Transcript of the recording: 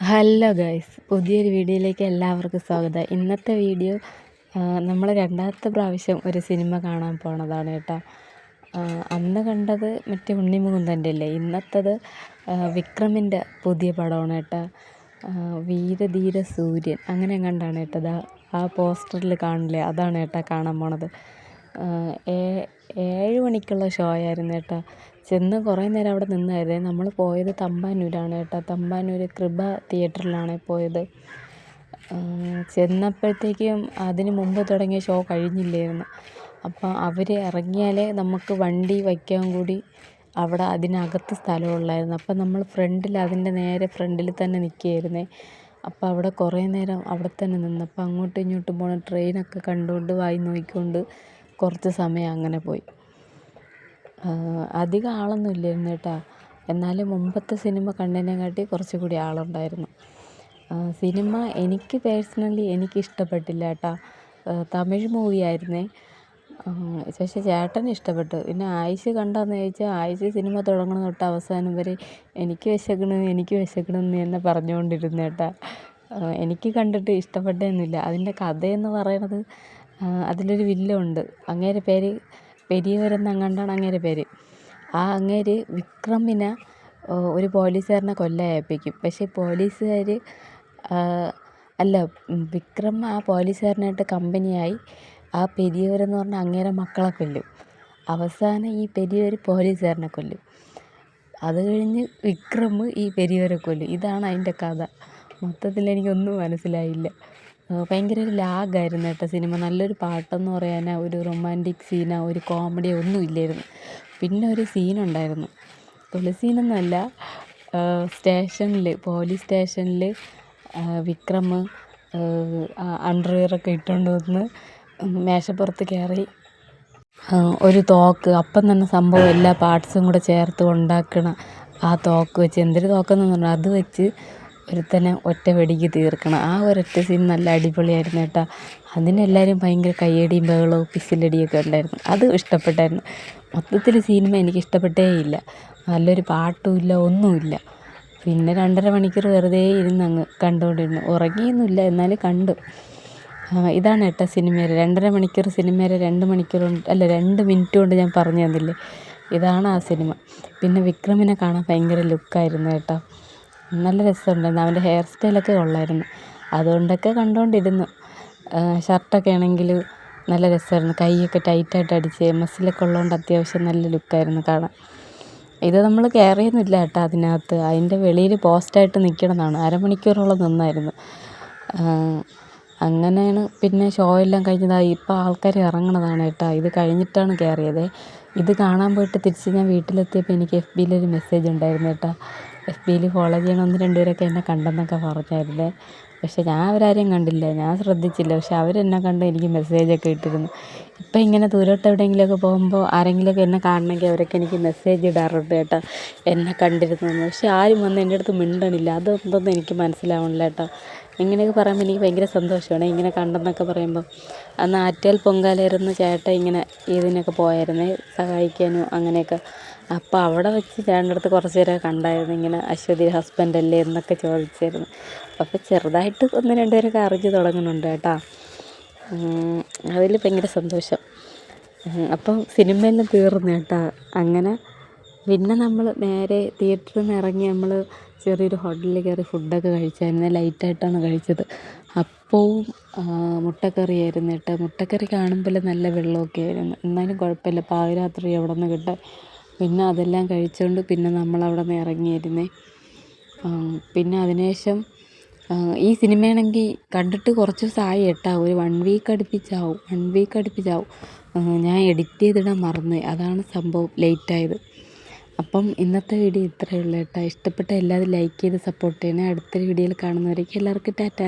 Hello guys പുതിയൊരു വീഡിയോയിലേക്ക് എല്ലാവർക്കും സ്വാഗതം. ഇന്നത്തെ വീഡിയോ നമ്മൾ രണ്ടാമത്തെ പ്രാവശ്യം ഒരു സിനിമ കാണാൻ പോണതാണ് കേട്ടോ. അന്ന് കണ്ടത് മറ്റേ ഉണ്ണിമുകുന്ദന്റെ അല്ലേ ഇന്നത്തത് വിക്രമിന്റെ പുതിയ പടമാണ് കേട്ടോ. വീരധീര സൂര്യൻ. അങ്ങനെ കണ്ടാണ് കേട്ടത് ആ പോസ്റ്ററിൽ കാണില്ലേ? അതാണ് കേട്ടോ കാണാൻ പോണത്. ഏഴ് മണിക്കുള്ള ഷോ ആയിരുന്നു കേട്ടോ. ചെന്ന് കുറേ നേരം അവിടെ നിന്നായിരുന്നു. നമ്മൾ പോയത് തമ്പാനൂരാണ് കേട്ടോ. തമ്പാനൂർ കൃപ തിയേറ്ററിലാണ് പോയത്. ചെന്നപ്പോഴത്തേക്കും അതിന് മുമ്പ് തുടങ്ങിയ ഷോ കഴിഞ്ഞില്ലായിരുന്നു അപ്പോൾ അവർ ഇറങ്ങിയാലേ നമുക്ക് വണ്ടി വയ്ക്കാൻ കൂടി അവിടെ അതിനകത്ത് സ്ഥലമുള്ളായിരുന്നു. അപ്പം നമ്മൾ ഫ്രണ്ടിൽ അതിന്റെ നേരെ ഫ്രണ്ടിൽ തന്നെ നിൽക്കുകയായിരുന്നേ അപ്പോൾ അവിടെ കുറേ നേരം അവിടെ തന്നെ നിന്ന്. അപ്പോൾ അങ്ങോട്ടും ഇങ്ങോട്ടും പോണ ട്രെയിനൊക്കെ കണ്ടുകൊണ്ട് വായി നോക്കിക്കൊണ്ട് കുറച്ച് സമയം അങ്ങനെ പോയി. അധികം ആളൊന്നും ഇല്ലായിരുന്നു കേട്ടോ. എന്നാലും മുമ്പത്തെ സിനിമ കണ്ടതിനെക്കാട്ടി കുറച്ചും കൂടി ആളുണ്ടായിരുന്നു സിനിമ എനിക്ക് പേഴ്സണലി എനിക്ക് ഇഷ്ടപ്പെട്ടില്ല കേട്ടോ. തമിഴ് മൂവി ആയിരുന്നേ. പക്ഷേ ചേട്ടന് ഇഷ്ടപ്പെട്ടു. പിന്നെ ആയിഷ് കണ്ടോയെന്ന് ചോദിച്ചാൽ ആയിഷ് സിനിമ തുടങ്ങണ തൊട്ട് അവസാനം വരെ എനിക്ക് വിശക്കണ് എനിക്ക് വിശക്കണം എന്ന് തന്നെ പറഞ്ഞുകൊണ്ടിരുന്നു കേട്ടോ. എനിക്ക് കണ്ടിട്ട് ഇഷ്ടപ്പെട്ടൊന്നുമില്ല. അതിന്റെ കഥയെന്ന് പറയണത് അതിലൊരു വില്ലനുണ്ട് അങ്ങേരെ പേര് പെരിയവരെന്നെങ്ങാണ്ടാണ് അങ്ങേരെ പേര്. ആ അങ്ങേര് വിക്രമിനെ ഒരു പോലീസുകാരനെ കൊല്ലാൻ ഏൽപ്പിക്കും. പക്ഷേ പോലീസുകാർ അല്ല വിക്രം ആ പോലീസുകാരനായിട്ട് കമ്പനിയായി. ആ പെരിയവരെന്ന് പറഞ്ഞ അങ്ങേരെ മക്കളെ കൊല്ലും. അവസാനം ഈ പെരിയവർ പോലീസുകാരനെ കൊല്ലും. അത് കഴിഞ്ഞ് വിക്രം ഈ പെരിയവരെ കൊല്ലും. ഇതാണ് അതിന്റെ കഥ. മൊത്തത്തിൽ എനിക്കൊന്നും മനസ്സിലായില്ല. ഭയങ്കര ഒരു ലാഗായിരുന്നു കേട്ടോ സിനിമ. നല്ലൊരു പാട്ടെന്ന് പറയാനാ ഒരു റൊമാന്റിക് സീനോ ഒരു കോമഡിയോ ഒന്നും ഇല്ലായിരുന്നു. പിന്നെ ഒരു സീനുണ്ടായിരുന്നു തുളസീനൊന്നുമല്ല സ്റ്റേഷനിൽ പോലീസ് സ്റ്റേഷനിൽ വിക്രം അണ്ടർവെയറൊക്കെ ഇട്ടുകൊണ്ട് വന്ന് മേശപ്പുറത്ത് കയറി ഒരു തോക്ക് അപ്പം തന്നെ സംഭവം എല്ലാ പാർട്സും കൂടെ ചേർത്ത് ഉണ്ടാക്കണ ആ തോക്ക് വെച്ച്. എന്തൊരു തോക്കെന്ന് പറഞ്ഞാൽ അത് വെച്ച് ഒരുത്തനെ ഒറ്റ വെടിക്ക് തീർക്കണം. ആ ഒരൊറ്റ സീൻ നല്ല അടിപൊളിയായിരുന്നു കേട്ടോ. അതിനെല്ലാവരും ഭയങ്കര കയ്യടിയും ബഹളവും പിസിലടിയൊക്കെ ഉണ്ടായിരുന്നു. അത് ഇഷ്ടപ്പെട്ടായിരുന്നു. മൊത്തത്തിൽ സിനിമ എനിക്ക് ഇഷ്ടപ്പെട്ടേ ഇല്ല. നല്ലൊരു പാട്ടുമില്ല ഒന്നുമില്ല. പിന്നെ രണ്ടര മണിക്കൂർ വെറുതെ ഇരുന്ന് അങ്ങ് കണ്ടുകൊണ്ടിരുന്നു ഉറങ്ങിയൊന്നുമില്ല എന്നാലും കണ്ടു. ഇതാണ് കേട്ടോ സിനിമയിൽ രണ്ടര മണിക്കൂർ സിനിമയിൽ രണ്ട് മണിക്കൂർ അല്ല രണ്ട് മിനിറ്റ് കൊണ്ട് ഞാൻ പറഞ്ഞു തന്നില്ലേ ഇതാണ് ആ സിനിമ പിന്നെ വിക്രമിനെ കാണാൻ ഭയങ്കര ലുക്കായിരുന്നു കേട്ടോ. നല്ല രസമുണ്ടായിരുന്നു. അവന്റെ ഹെയർ സ്റ്റൈലൊക്കെ കൊള്ളായിരുന്നു. അതുകൊണ്ടൊക്കെ കണ്ടുകൊണ്ടിരുന്നു ഷർട്ടൊക്കെ ആണെങ്കിൽ നല്ല രസമായിരുന്നു. കൈയൊക്കെ ടൈറ്റായിട്ട് അടിച്ച് മസിലൊക്കെ ഉള്ളതുകൊണ്ട് അത്യാവശ്യം നല്ല ലുക്കായിരുന്നു കാണാൻ. ഇത് നമ്മൾ കയറിയൊന്നുമില്ല കേട്ടോ അതിനകത്ത്. അതിന്റെ വെളിയിൽ പോസ്റ്റായിട്ട് നിൽക്കണമെന്നാണ് അരമണിക്കൂറോളം നിന്നായിരുന്നു. അങ്ങനെയാണ് പിന്നെ ഷോ എല്ലാം കഴിഞ്ഞതായി ഇപ്പോൾ ആൾക്കാർ ഇറങ്ങണതാണ് കേട്ടോ. ഇത് കഴിഞ്ഞിട്ടാണ് കയറിയത് ഇത് കാണാൻ പോയിട്ട് തിരിച്ച് ഞാൻ വീട്ടിലെത്തിയപ്പോൾ എനിക്ക് എഫ് ബിയിലൊരു മെസ്സേജ് ഉണ്ടായിരുന്നു കേട്ടോ. എഫ് ബിയിൽ ഫോളോ ചെയ്യണ ഒന്ന് രണ്ടുപേരൊക്കെ എന്നെ കണ്ടെന്നൊക്കെ പറഞ്ഞായിരുന്നേ. പക്ഷെ ഞാൻ അവരാരെയും കണ്ടില്ല. ഞാൻ ശ്രദ്ധിച്ചില്ല. പക്ഷെ അവരെന്നെ കണ്ട് എനിക്ക് മെസ്സേജൊക്കെ ഇട്ടിരുന്നു. ഇപ്പം ഇങ്ങനെ ദൂരോട്ട് എവിടെയെങ്കിലുമൊക്കെ പോകുമ്പോൾ ആരെങ്കിലുമൊക്കെ എന്നെ കാണണമെങ്കിൽ അവരൊക്കെ എനിക്ക് മെസ്സേജ് ഇടാറുണ്ട് കേട്ടോ. എന്നെ കണ്ടിരുന്നു പക്ഷെ ആരും വന്ന് എന്റെ അടുത്ത് മിണ്ടണില്ല. അതെന്തെന്ന് എനിക്ക് മനസ്സിലാവണില്ല കേട്ടോ. ഇങ്ങനെയൊക്കെ പറയുമ്പോൾ എനിക്ക് ഭയങ്കര സന്തോഷമാണ്. ഇങ്ങനെ കണ്ടെന്നൊക്കെ പറയുമ്പോൾ അന്ന് ആറ്റൽ പൊങ്കാലയിരുന്ന ചേട്ട ഇങ്ങനെ ഇതിനൊക്കെ പോയായിരുന്നേ സഹായിക്കാനും അങ്ങനെയൊക്കെ. അപ്പോൾ അവിടെ വെച്ച് ചേട്ടന്റെ അടുത്ത് കുറച്ച് പേരെ കണ്ടായിരുന്നു. ഇങ്ങനെ അശ്വതി ഹസ്ബൻഡ് അല്ലേ എന്നൊക്കെ ചോദിച്ചായിരുന്നു അപ്പോൾ ചെറുതായിട്ട് ഒന്ന് രണ്ട് പേരൊക്കെ അറിഞ്ഞു തുടങ്ങുന്നുണ്ട് കേട്ടോ. അതിൽ ഭയങ്കര സന്തോഷം. അപ്പം സിനിമയെല്ലാം തീർന്നു കേട്ടോ. അങ്ങനെ പിന്നെ നമ്മൾ നേരെ തിയേറ്ററിൽ നിന്ന് ഇറങ്ങി നമ്മൾ ചെറിയൊരു ഹോട്ടലിൽ കയറി ഫുഡൊക്കെ കഴിച്ചായിരുന്നു. ലൈറ്റായിട്ടാണ് കഴിച്ചത്. അപ്പവും മുട്ടക്കറിയായിരുന്നു കേട്ടോ. മുട്ടക്കറി കാണുമ്പോൾ നല്ല വെള്ളമൊക്കെ ആയിരുന്നു. എന്നാലും കുഴപ്പമില്ല. പാതിരാത്രി എവിടെ നിന്ന് കിട്ടാൻ പിന്നെ അതെല്ലാം കഴിച്ചുകൊണ്ട് പിന്നെ നമ്മൾ അവിടെ നിന്ന് ഇറങ്ങിയിരുന്നേ പിന്നെ അതിനുശേഷം ഈ സിനിമയാണെങ്കിൽ കണ്ടിട്ട് കുറച്ച് ദിവസമായി കേട്ടോ. ഒരു വൺ വീക്ക് അടുപ്പിച്ചാവും. വൺ വീക്ക് അടുപ്പിച്ചാവും. ഞാൻ എഡിറ്റ് ചെയ്തിടാൻ മറന്നു അതാണ് സംഭവം ലേറ്റായത് അപ്പം ഇന്നത്തെ വീഡിയോ ഇത്രയേ ഉള്ളൂ കേട്ടോ. ഇഷ്ടപ്പെട്ട എല്ലാവരും ലൈക്ക് ചെയ്ത് സപ്പോർട്ട് ചെയ്യണേ. അടുത്തൊരു വീഡിയോയിൽ കാണുന്നവരേക്കും എല്ലാവർക്കും ടാറ്റ.